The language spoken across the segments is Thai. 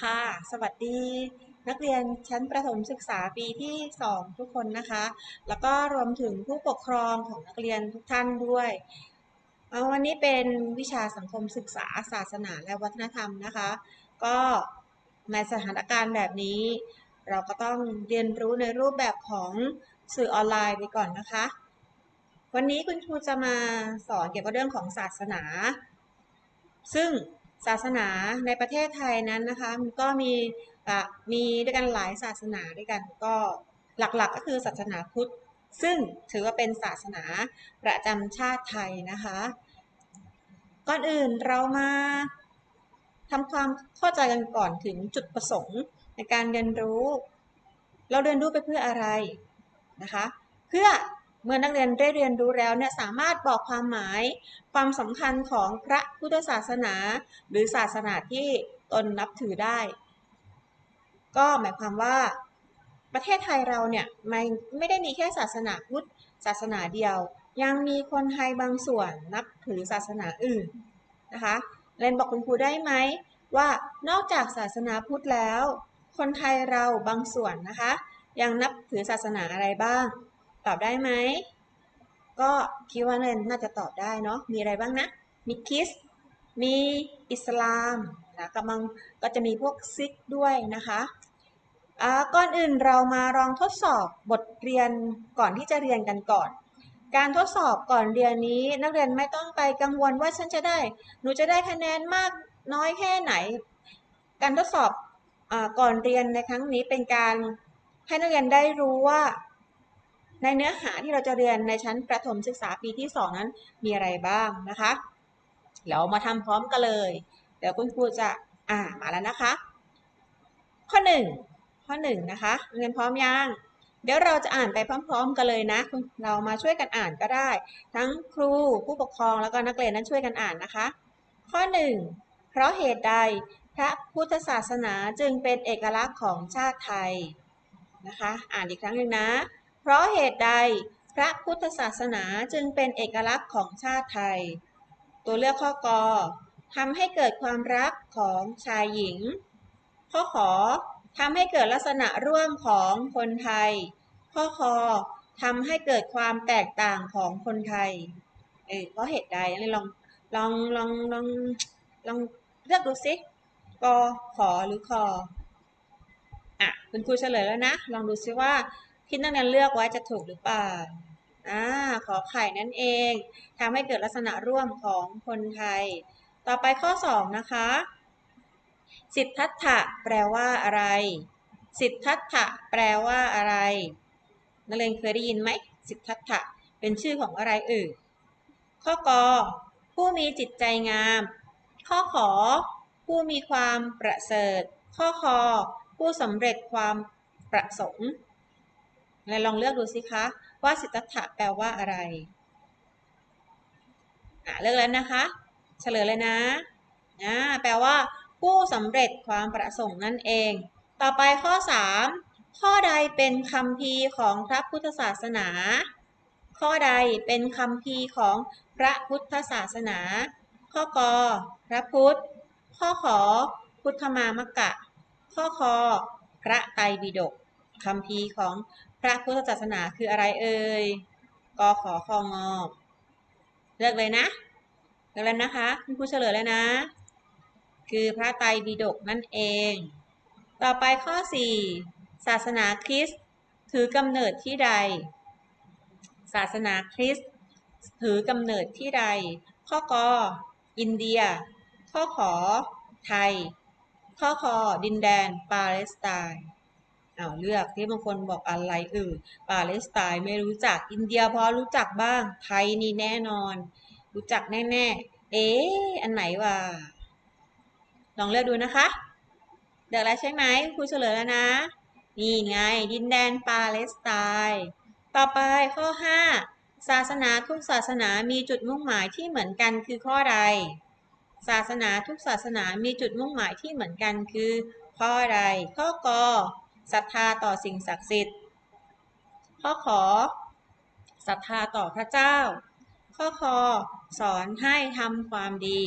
ค่ะ สวัสดี นักเรียนชั้นประถมศึกษาปีที่ 2 ทุกคนนะคะ แล้วก็รวมถึงผู้ปกครองของนักเรียนทุกท่านด้วยเอาวันนี้เป็นวิชาสังคมศึกษาศาสนาและวัฒนธรรมนะคะ ก็ในสถานการณ์แบบนี้ เราก็ต้องเรียนรู้ในรูปแบบของสื่อออนไลน์ไปก่อนนะคะ วันนี้คุณครูจะมาสอนเกี่ยวกับเรื่องของศาสนา ซึ่ง ศาสนาในประเทศไทยนั้นนะคะก็มีมีด้วยกันหลายศาสนาด้วยกันก็หลักๆก็คือศาสนาพุทธ ซึ่งถือว่าเป็นศาสนาประจำชาติไทยนะคะ ก่อนอื่นเรามาทำความเข้าใจกันก่อนถึงจุดประสงค์ในการเรียนรู้ เราเรียนรู้ไปเพื่ออะไรนะคะ เพื่อ เมื่อนักเรียนได้เรียนรู้แล้วเนี่ยสามารถบอกความหมาย ความสำคัญของพระพุทธศาสนา หรือศาสนาที่ตนนับถือได้ ก็หมายความว่าประเทศไทยเราเนี่ยไม่ไม่ได้มีแค่ศาสนาพุทธศาสนาเดียว ยังมีคนไทยบางส่วนนับถือศาสนาอื่นนะคะเรนบอกคุณครูได้ไหมว่านอกจากศาสนาพุทธแล้ว คนไทยเราบางส่วนนะคะ ยังนับถือศาสนาอะไรบ้าง ตอบได้ไหม ก็คิดว่าน่าจะตอบได้เนาะ มีอะไรบ้างนะ มีคริส มีอิสลามนะกำลังก็จะมีพวกซิกด้วยนะคะอ่าก่อนอื่นเรามาลองทดสอบบทเรียนก่อนที่จะเรียนกันก่อน การทดสอบก่อนเรียนนี้นักเรียนไม่ต้องไปกังวลว่าฉันจะได้ หนูจะได้คะแนนมากน้อยแค่ไหน การทดสอบอาก่อนเรียนในครั้งนี้เป็นการให้นักเรียนได้รู้ว่า ในเนื้อหาที่เราจะเรียนในชั้นประถมศึกษาปีที่ 2 นั้นมีอะไรบ้างนะคะเดี๋ยวมาทำพร้อมกันเลย เดี๋ยวคุณครูจะอ่ามาแล้วนะคะ ข้อ 1 ข้อ 1 นะคะเรียนพร้อมยังเดี๋ยวเราจะอ่านไปพร้อม ๆ กันเลยนะ เรามาช่วยกันอ่านก็ได้ ทั้งครูผู้ปกครองแล้วก็นักเรียนนั้นช่วยกันอ่านนะคะ ข้อ 1 เพราะเหตุใดพระพุทธศาสนาจึงเป็นเอกลักษณ์ของชาติไทยนะคะ อ่านอีกครั้งหนึ่งนะ เพราะเหตุใดพระพุทธศาสนาจึงเป็นเอกลักษณ์ของชาติไทย ตัวเลือกข้อกอทำให้เกิดความรักของชายหญิง ข้อขอทำให้เกิดลักษณะร่วมของคนไทย ข้อคอทำให้เกิดความแตกต่างของคนไทย เออเพราะเหตุใดลองลองลองลองลองเลือกดูสิกอขอหรือคออะคุณครูเฉลยแล้วนะ ลองดูซิว่า ที่นักเรียนเลือกไว้จะถูกหรือเปล่าอ่าขอไข่นั่นเองทำให้เกิดลักษณะร่วมของคนไทย ต่อไปข้อ 2 นะคะ สิทธัตถะแปลว่าอะไร สิทธัตถะแปลว่าอะไร นักเรียนเคยได้ยินไหม สิทธัตถะเป็นชื่อของอะไรเอ่ยข้อกอผู้มีจิตใจงาม ข้อขอ ผู้มีความประเสริฐ ข้อคอผู้สำเร็จความประสงค์ ลองเลือกดูสิคะว่าสิทธัตถะแปลว่าอะไรอะเลือกแล้วนะคะ เฉลยเลยนะอ่าแปลว่า ผู้สำเร็จความประสงค์นั่นเอง ต่อไปข้อ 3 ข้อใดเป็นคำพีของพระพุทธศาสนา ข้อใดเป็นคำพีของพระพุทธศาสนา ข้อกอพระพุทธ ข้อขอ พุทธมามกะ ข้อคอพระไตรปิฎกคำพีของ พระพุทธศาสนาคืออะไรเอ่ยกอขอคองอเลือกเลยนะเลือกแล้วนะคะคุณครูเฉลยเลยนะ คือพระไตรปิฎกนั่นเอง ต่อไปข้อ 4 ศาสนาคริสต์ถือกำเนิดที่ใด ศาสนาคริสต์ถือกำเนิดที่ใด ข้อกออินเดีย ข้อขอไทย ข้อคอดินแดนปาเลสไตน์ เอาเลือกที่บางคนบอกอะไรเออปาเลสไตน์ไม่รู้จักอินเดียพอรู้จักบ้าง ไทยนี่แน่นอน รู้จักแน่ๆ เอ๊อันไหนวะลองเลือกดูนะคะเลือกแล้วใช่ไหมครูเฉลยแล้วนะ นี่ไง ดินแดนปาเลสไตน์ต่อไปข้อ 5 ศาสนาทุกศาสนามีจุดมุ่งหมายที่เหมือนกันคือข้อใด ศาสนาทุกศาสนามีจุดมุ่งหมายที่เหมือนกันคือ ข้อใด ข้อกอ ศรัทธาต่อสิ่งศักดิ์สิทธิ์ ข้อขอศรัทธาต่อพระเจ้า ข้อคอสอนให้ทำความดี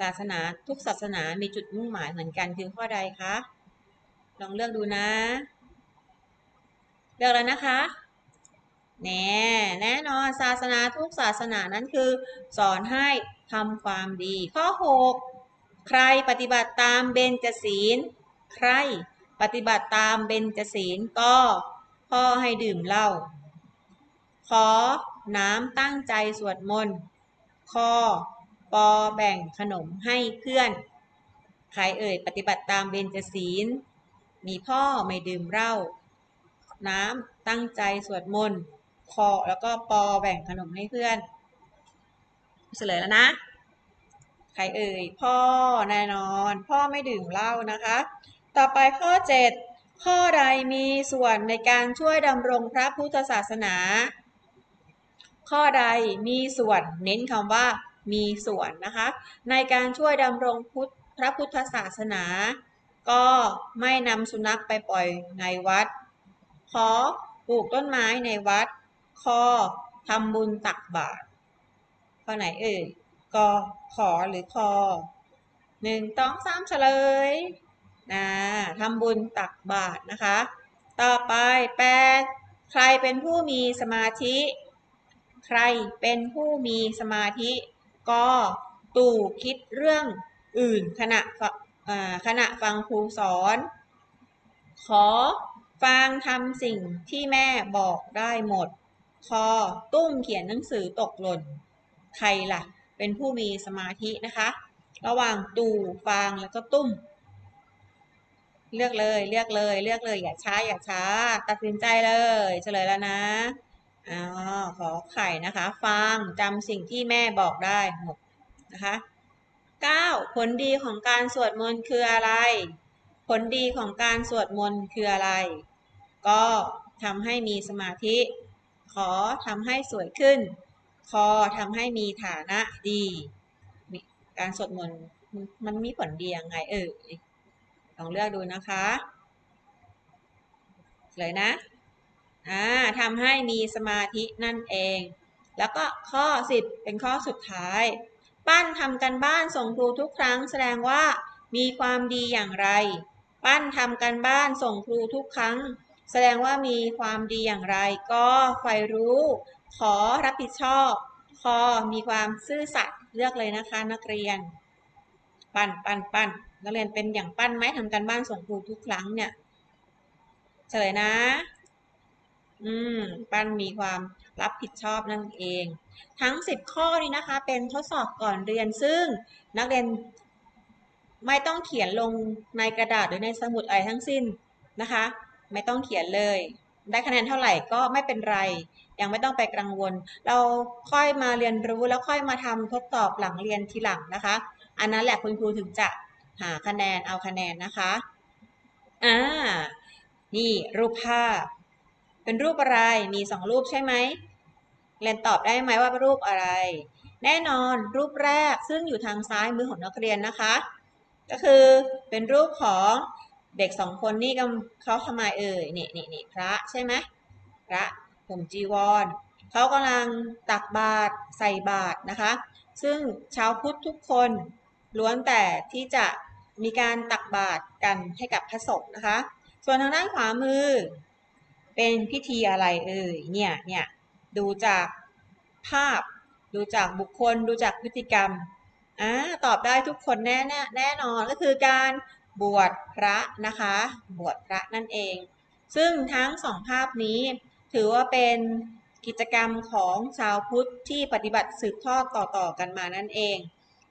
ศาสนาทุกศาสนามีจุดมุ่งหมายเหมือนกันคือข้อใดคะ ลองเลือกดูนะ เลือกแล้วนะคะแน่แน่นอนศาสนาทุกศาสนานั้นคือ สอนให้ทำความดี ข้อ 6 ใครปฏิบัติตามเบญจศีล ใคร ปฏิบัติตามเบญจศีลก็พ่อให้ดื่มเหล้าขอน้ำตั้งใจสวดมนต์คอปอแบ่งขนมให้เพื่อน ใครเอ่ยปฏิบัติตามเบญจศีล มีพ่อไม่ดื่มเหล้าน้ำตั้งใจสวดมนต์คอแล้วก็ปอแบ่งขนมให้เพื่อน เฉลยแล้วนะ ใครเอ่ย พ่อแน่นอน พ่อไม่ดื่มเหล้านะคะ ต่อไปข้อ 7 ข้อใดมีส่วนในการช่วยดำรงพระพุทธศาสนา ข้อใดมีส่วนเน้นคำว่ามีส่วนนะคะ ในการช่วยดำรงพุทธพระพุทธศาสนา ก็ไม่นำสุนัขไปปล่อยในวัด ขอปลูกต้นไม้ในวัด คอทำบุญตักบาตรข้อไหนเอ่ยกอขอหรือคอหนึ่งต้องสามเฉลย นะทำบุญตักบาตรนะคะ ต่อไปแปดใครเป็นผู้มีสมาธิ ใครเป็นผู้มีสมาธิก็ตู่คิดเรื่องอื่นขณะขณะฟังครูสอน ขอฟังทำสิ่งที่แม่บอกได้หมด คอตุ้มเขียนหนังสือตกหล่น ใครล่ะ เป็นผู้มีสมาธินะคะ ระหว่างตู่ฟางแล้วก็ตุ้ม เลือกเลยเลือกเลยเลือกเลย อย่าช้าอย่าช้า ตัดสินใจเลย เฉลยแล้วนะอ๋อขอไข่นะคะ ฟังจำสิ่งที่แม่บอกได้หมดนะคะ 9. ผลดีของการสวดมนต์คืออะไร ผลดีของการสวดมนต์คืออะไร ก็ทำให้มีสมาธิ ขอทำให้สวยขึ้น คอทำให้มีฐานะดี การสวดมนต์มันมีผลดียังไงเออ ลองเลือกดูนะคะเลยนะอ่าทำให้มีสมาธินั่นเอง แล้วก็ข้อ 10 เป็นข้อสุดท้าย ปั้นทำกันบ้านส่งครูทุกครั้ง แสดงว่ามีความดีอย่างไร ปั้นทำกันบ้านส่งครูทุกครั้ง แสดงว่ามีความดีอย่างไร ก็ใฝ่รู้ ขอรับผิดชอบคอมีความซื่อสัตย์เลือกเลยนะคะนักเรียน ปั้นปั้นปั้น นักเรียนเป็นอย่างปั้นไหมทำกันบ้านส่งครูทุกครั้งเนี่ยเฉลยนะ อืม ปั้นมีความรับผิดชอบนั่นเอง ทั้ง 10 ข้อนี้นะคะ เป็นทดสอบก่อนเรียนซึ่งนักเรียนไม่ต้องเขียนลงในกระดาษหรือในสมุดอะไรทั้งสิ้นนะคะ ไม่ต้องเขียนเลย ได้คะแนนเท่าไหร่ก็ไม่เป็นไร ยังไม่ต้องไปกังวล เราค่อยมาเรียนรู้แล้วค่อยมาทำทดสอบหลังเรียนทีหลังนะคะ อันนั้นแหละคุณครูถึงจะ หาคะแนนเอาคะแนนนะคะอ่านี่รูปภาพ เป็นรูปอะไรมีสองรูปใช่ไหมเรียนตอบได้ไหมว่าเป็นรูปอะไร แน่นอนรูปแรกซึ่งอยู่ทางซ้ายมือของนักเรียนนะคะ ก็คือเป็นรูปของเด็กสองคนนี่กำเขาทำไมเอ่ยนี่นี่นี่พระใช่ไหมพระผมจีวรเขากำลังตักบาตรใส่บาตรนะคะ ซึ่งชาวพุทธทุกคนล้วนแต่ที่จะ มีการตักบาตรกันให้กับพระสงฆ์นะคะ ส่วนทางด้านขวามือ เป็นพิธีอะไรเอ่ยเนี่ยเนี่ยดูจากภาพ ดูจากบุคคล ดูจากพฤติกรรมอ่าตอบได้ทุกคนแน่แน่แน่นอนก็คือการบวชพระนะคะ บวชพระนั่นเอง ซึ่งทั้งสองภาพนี้ถือว่าเป็นกิจกรรมของชาวพุทธที่ปฏิบัติสืบทอดต่อๆกันมานั่นเอง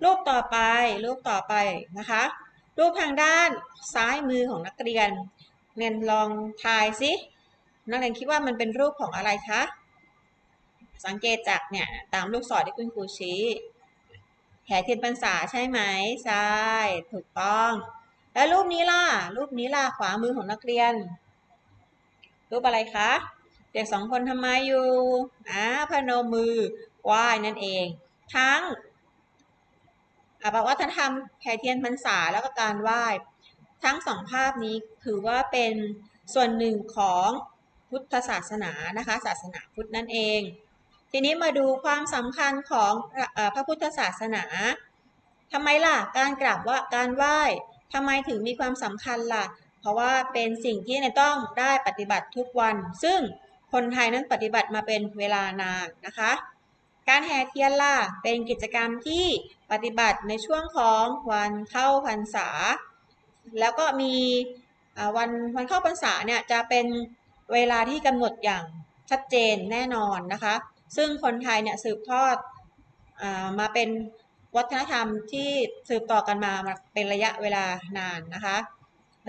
รูปต่อไปรูปต่อไปนะคะ รูปทางด้านซ้ายมือของนักเรียนเรียนลองทายสินักเรียนคิดว่ามันเป็นรูปของอะไรคะ สังเกตจากเนี่ยตามลูกศรที่คุณครูชี้แห่เทียนพรรษาใช่ไหมใช่ถูกต้อง แล้วรูปนี้ล่ะ รูปนี้ล่ะขวามือของนักเรียน รูปอะไรคะ เด็กสองคนทำไมอยู่อ่าพนมมือไหว้นั่นเอง ทั้ง วัฒนธรรมแห่เทียนพรรษาแล้วก็การไหว้ ทั้งสองภาพนี้ถือว่าเป็นส่วนหนึ่งของพุทธศาสนานะคะ ศาสนาพุทธนั่นเอง ทีนี้มาดูความสำคัญของพระพุทธศาสนาทำไมล่ะการกราบว่าการไหว้ทำไมถึงมีความสำคัญล่ะ เพราะว่าเป็นสิ่งที่ในต้องได้ปฏิบัติทุกวัน ซึ่งคนไทยนั้นปฏิบัติมาเป็นเวลานานนะคะ การแห่เทียนล่ะ เป็นกิจกรรมที่ปฏิบัติในช่วงของวันเข้าพรรษา แล้วก็มีวันวันเข้าพรรษาเนี่ยจะเป็นเวลาที่กำหนดอย่างชัดเจนแน่นอนนะคะ ซึ่งคนไทยเนี่ยสืบทอดอมาเป็นวัฒนธรรมที่สืบต่อกันมามาเป็นระยะเวลานานนะคะ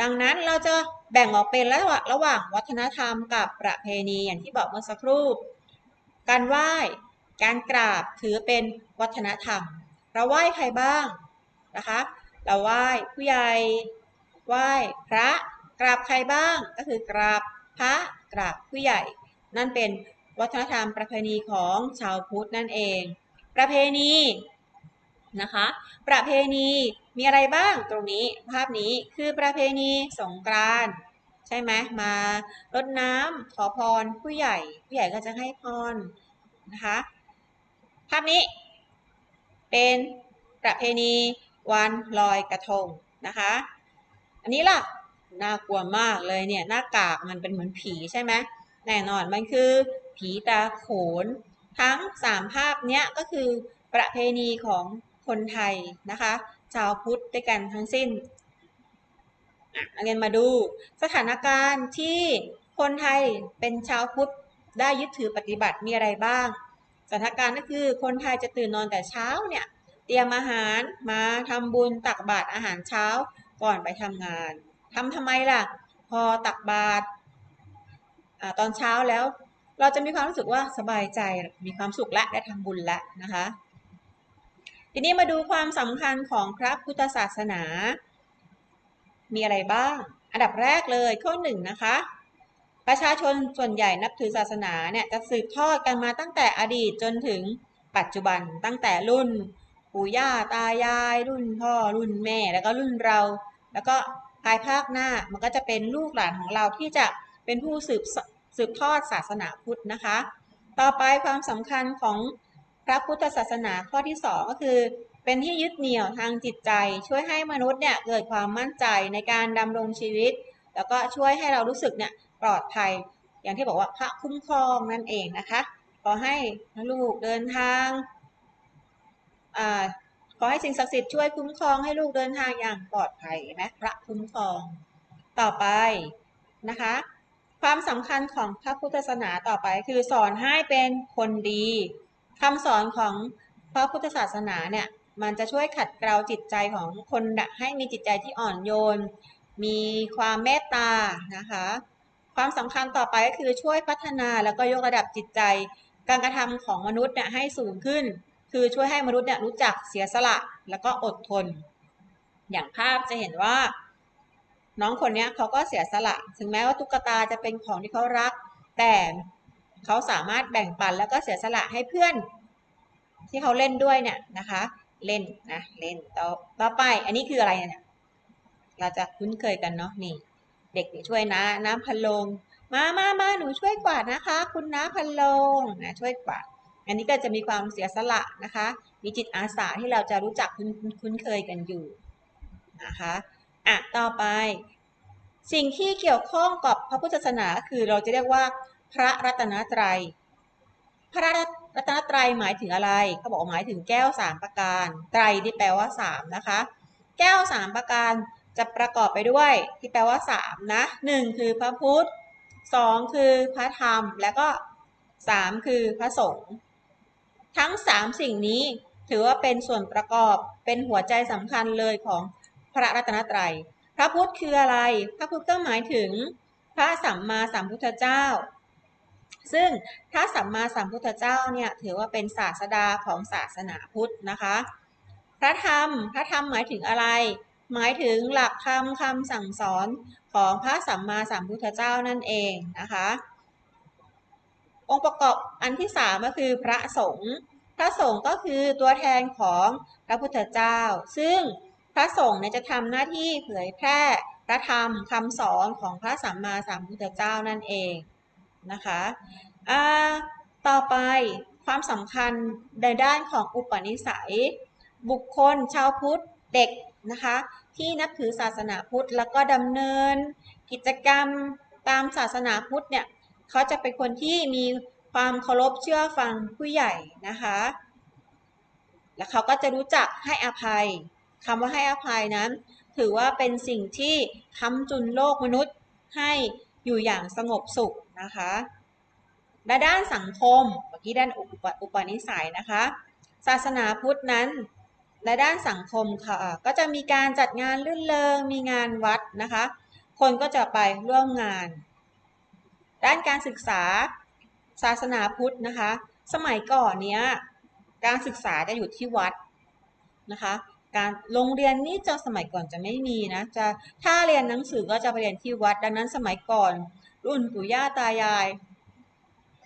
ดังนั้นเราจะแบ่งออกเป็นระหว่างระหว่างวัฒนธรรมกับประเพณีอย่างที่บอกเมื่อสักครู่ การไหว้ การกราบถือเป็นวัฒนธรรม เราไหว้ใครบ้างนะคะ เราไหว้ผู้ใหญ่ไหว้พระกราบใครบ้างก็คือกราบพระกราบผู้ใหญ่ นั่นเป็นวัฒนธรรมประเพณีของชาวพุทธนั่นเอง ประเพณีนะคะ ประเพณีมีอะไรบ้างตรงนี้ภาพนี้คือประเพณีสงกรานต์ใช่ไหมมารดน้ำขอพรผู้ใหญ่ ผู้ใหญ่ก็จะให้พรนะคะ ภาพนี้ เป็นประเพณีวันลอยกระทงนะคะ อันนี้ล่ะ น่ากลัวมากเลยเนี่ยหน้ากากมันเป็นเหมือนผีใช่ไหมแน่นอนมันคือผีตาโขน ทั้งสามภาพเนี้ยก็คือประเพณีของคนไทยนะคะ ชาวพุทธด้วยกันทั้งสิ้นอะเอาเงินมาดูสถานการณ์ที่คนไทยเป็นชาวพุทธได้ยึดถือปฏิบัติมีอะไรบ้าง สถานการณ์ก็คือคนไทยจะตื่นนอนแต่เช้าเนี่ยเตรียมอาหารมาทำบุญตักบาตรอาหารเช้าก่อนไปทำงานทำทำไมล่ะ พอตักบาตรอตอนเช้าแล้ว เราจะมีความรู้สึกว่าสบายใจมีความสุขและได้ทำบุญและนะคะ ทีนี้มาดูความสำคัญของพระพุทธศาสนา มีอะไรบ้าง อันดับแรกเลยข้อหนึ่งนะคะ ประชาชนส่วนใหญ่นับถือศาสนาเนี่ยจะสืบทอดกันมาตั้งแต่อดีตจนถึงปัจจุบันตั้งแต่รุ่นปู่ย่าตายาย รุ่นพ่อรุ่นแม่แล้วก็รุ่นเรา แล้วก็ภายภาคหน้ามันก็จะเป็นลูกหลานของเราที่จะเป็นผู้สืบสืบทอดศาสนาพุทธนะคะ ต่อไปความสำคัญของพระพุทธศาสนาข้อที่ 2 ก็คือ เป็นที่ยึดเหนี่ยวทางจิตใจ ช่วยให้มนุษย์เนี่ยเกิดความมั่นใจในการดำรงชีวิต แล้วก็ช่วยให้เรารู้สึกเนี่ย ปลอดภัย อย่างที่บอกว่าพระคุ้มครองนั่นเองนะคะขอให้ลูกเดินทางอขอให้สิ่งศักดิ์สิทธิ์ช่วยคุ้มครองให้ลูกเดินทางอย่างปลอดภัยนะพระคุ้มครองต่อไปนะคะ ความสำคัญของพระพุทธศาสนาต่อไปคือสอนให้เป็นคนดีคำสอนของพระพุทธศาสนาเนี่ยมันจะช่วยขัดเกลาจิตใจของคนให้มีจิตใจที่อ่อนโยน มีความเมตตานะคะ ความสำคัญต่อไปก็คือช่วยพัฒนาแล้วก็ยกระดับจิตใจ การกระทำของมนุษย์เนี่ยให้สูงขึ้น คือช่วยให้มนุษย์เนี่ยรู้จักเสียสละแล้วก็อดทน อย่างภาพจะเห็นว่า น้องคนนี้เขาก็เสียสละ ถึงแม้ว่าตุ๊กตาจะเป็นของที่เขารัก แต่เขาสามารถแบ่งปันแล้วก็เสียสละให้เพื่อน ที่เขาเล่นด้วยเนี่ยนะคะ เล่นนะเล่นต่อต่อไป อันนี้คืออะไรเนี่ยเราจะคุ้นเคยกันเนาะนี่ เด็กนี่ช่วยนะน้ำพันลง มามามาหนูช่วยกวาดนะคะ คุณน้าพันลงนะช่วยกวาดอันนี้ก็จะมีความเสียสละนะคะ มีจิตอาสาที่เราจะรู้จักคุ้นคุ้นเคยกันอยู่นะคะอะต่อไป สิ่งที่เกี่ยวข้องกับพระพุทธศาสนาคือเราจะเรียกว่า พระรัตนตรัย พระรัตนตรัยหมายถึงอะไรเขาบอกหมายถึงแก้วสามประการไตรที่แปลว่าสามนะคะ แก้วสามประการ จะประกอบไปด้วยที่แปลว่าสามนะหนึ่งคือพระพุทธสองคือพระธรรม แล้วก็สามคือพระสงฆ์ทั้งสามสิ่งนี้ถือว่าเป็นส่วนประกอบเป็นหัวใจสำคัญเลยของพระรัตนตรัย พระพุทธคืออะไร พระพุทธก็หมายถึงพระสัมมาสัมพุทธเจ้า ซึ่งพระสัมมาสัมพุทธเจ้าเนี่ยถือว่าเป็นศาสดาของศาสนาพุทธนะคะ พระธรรม พระธรรมหมายถึงอะไร หมายถึงหลักธรรมคำสั่งสอนของพระสัมมาสัมพุทธเจ้านั่นเองนะคะ องค์ประกอบอันที่สามก็คือพระสงฆ์พระสงฆ์ก็คือตัวแทนของพระพุทธเจ้า ซึ่งพระสงฆ์เนี่ยจะทำหน้าที่เผยแพร่พระธรรมคำสอนของพระสัมมาสัมพุทธเจ้านั่นเองนะคะต่อไปความสำคัญในด้านของอุปนิสัย บุคคลชาวพุทธเด็กนะคะ ที่นับถือศาสนาพุทธแล้วก็ดำเนิน กิจกรรมตามศาสนาพุทธเนี่ยเขาจะเป็นคนที่มีความเคารพเชื่อฟังผู้ใหญ่นะคะ แล้วเขาก็จะรู้จักให้อภัยคำว่าให้อภัยนั้น ถือว่าเป็นสิ่งที่ค้ำจุนโลกมนุษย์ให้อยู่อย่างสงบสุขนะคะและด้านสังคมเมื่อกี้ด้านอุปอุปนิสัยนะคะ ศาสนาพุทธนั้น และด้านสังคมค่ะ ก็จะมีการจัดงานลื่นเริงมีงานวัดนะคะ คนก็จะไปร่วมงาน ด้านการศึกษาศาสนาพุทธนะคะ สมัยก่อนเนี้ยการศึกษาจะอยู่ที่วัดนะคะ การโรงเรียนนี่จะสมัยก่อนจะไม่มีนะจะถ้าเรียนหนังสือก็จะไปเรียนที่วัด ดังนั้นสมัยก่อน รุ่นปู่ย่าตายาย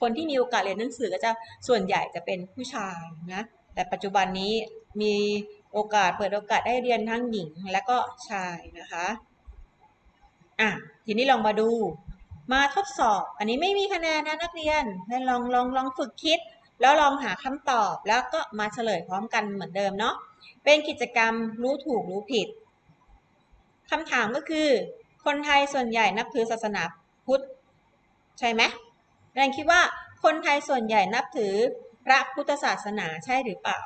คนที่มีโอกาสเรียนหนังสือก็จะส่วนใหญ่จะเป็นผู้ชายนะแต่ปัจจุบันนี้ มีโอกาสเปิดโอกาสได้เรียนทั้งหญิงและก็ชายนะคะอะทีนี้ลองมาดู มาทดสอบ อันนี้ไม่มีคะแนนนะนักเรียนให้ลองลองลองฝึกคิด แล้วลองหาคำตอบแล้วก็มาเฉลยพร้อมกันเหมือนเดิมเนาะเป็นกิจกรรมรู้ถูกรู้ผิดคำถามก็คือ คนไทยส่วนใหญ่นับถือศาสนาพุทธ ใช่ไหมแรงคิดว่าคนไทยส่วนใหญ่นับถือพระพุทธศาสนาใช่หรือเปล่า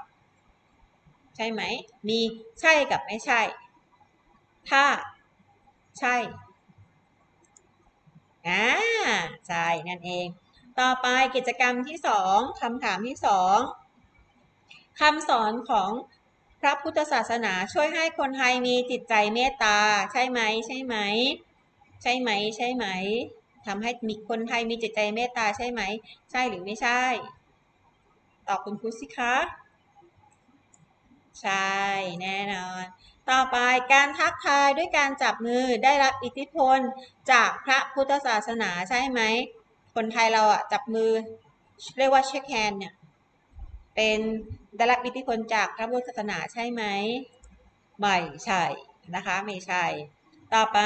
ใช่ไหม มีใช่กับไม่ใช่ ถ้าใช่อ่าใช่นั่นเอง ต่อไปกิจกรรมที่สองคำถามที่สองคำสอนของพระพุทธศาสนาช่วยให้คนไทยมีจิตใจเมตตา ใช่ไหม ใช่ไหม ใช่ไหม ใช่ไหมทำให้มีคนไทยมีจิตใจเมตตาใช่ไหม ใช่หรือไม่ใช่ ตอบคุณครูสิคะ ใช่แน่นอน ต่อไปการทักทายด้วยการจับมือได้รับอิทธิพลจากพระพุทธศาสนาใช่ไหม คนไทยเราอะจับมือ เรียกว่าเช็คแฮนเนี่ยเป็นได้รับอิทธิพลจากพระพุทธศาสนาใช่ไหมไม่ใช่นะคะไม่ใช่ ต่อไป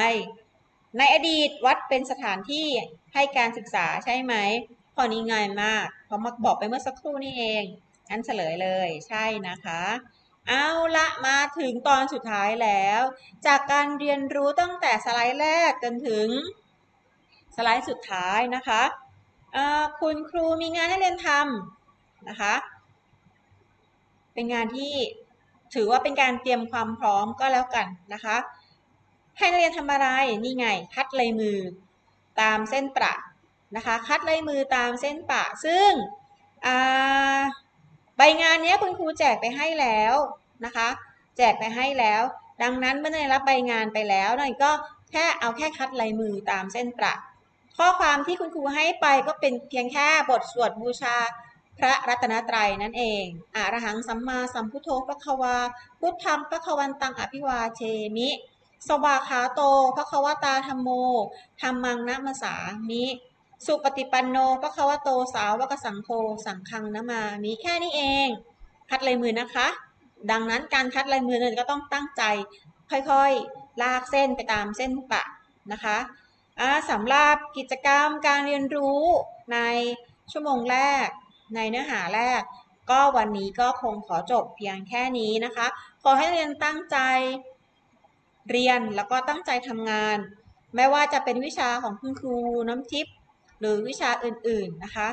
ในอดีตวัดเป็นสถานที่ให้การศึกษาใช่ไหมข้อนี้ง่ายมากเพราะมาบอกไปเมื่อสักครู่นี่เองงั้นเฉลยเลยใช่นะคะ เอาละมาถึงตอนสุดท้ายแล้ว จากการเรียนรู้ตั้งแต่สไลด์แรกจนถึงสไลด์สุดท้ายนะคะคุณครูมีงานให้เรียนทำนะคะ เป็นงานที่ถือว่าเป็นการเตรียมความพร้อมก็แล้วกันนะคะ ให้นักเรียนทำอะไรนี่ไง คัดลายมือตามเส้นประนะคะ คัดลายมือตามเส้นประซึ่ง ใบงานนี้คุณครูแจกไปให้แล้วนะคะ แจกไปให้แล้ว ดังนั้นเมื่อได้รับใบงานไปแล้วนั่นก็แค่เอาแค่คัดลายมือตามเส้นประ ข้อความที่คุณครูให้ไปก็เป็นเพียงแค่บทสวดบูชาพระรัตนตรัยนั่นเองอรหังสัมมาสัมพุทโธพระควา พุทธังพระควันตังอภิวาเชมิ สวาขาโตพระควตาธรรมโมธรรมังนัมสามิ สุปฏิปันโนพระควโตสาวกสังโฆสังฆังนะมา มีแค่นี้เอง คัดลายมือนะคะ ดังนั้นการคัดลายมือเนี่ยก็ต้องตั้งใจ ค่อยๆ ลากเส้นไปตามเส้นปะนะคะสำหรับกิจกรรมการเรียนรู้ในชั่วโมงแรก ในเนื้อหาแรก ก็วันนี้ก็คงขอจบเพียงแค่นี้นะคะ ขอให้เรียนตั้งใจเรียนแล้วก็ตั้งใจทำงาน ไม่ว่าจะเป็นวิชาของคุณครูน้ำทิพย์ หรือวิชาอื่นๆนะคะ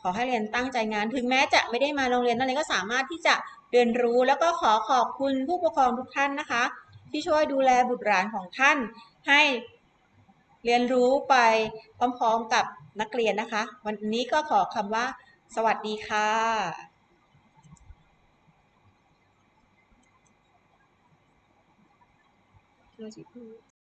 ขอให้เรียนตั้งใจงาน ถึงแม้จะไม่ได้มาโรงเรียนนั่นเองก็สามารถที่จะเรียนรู้แล้วก็ขอขอบคุณผู้ปกครองทุกท่านนะคะ ที่ช่วยดูแลบุตรหลานของท่าน ให้เรียนรู้ไปพร้อมๆกับนักเรียนนะคะ วันนี้ก็ขอคำว่า สวัสดีค่ะ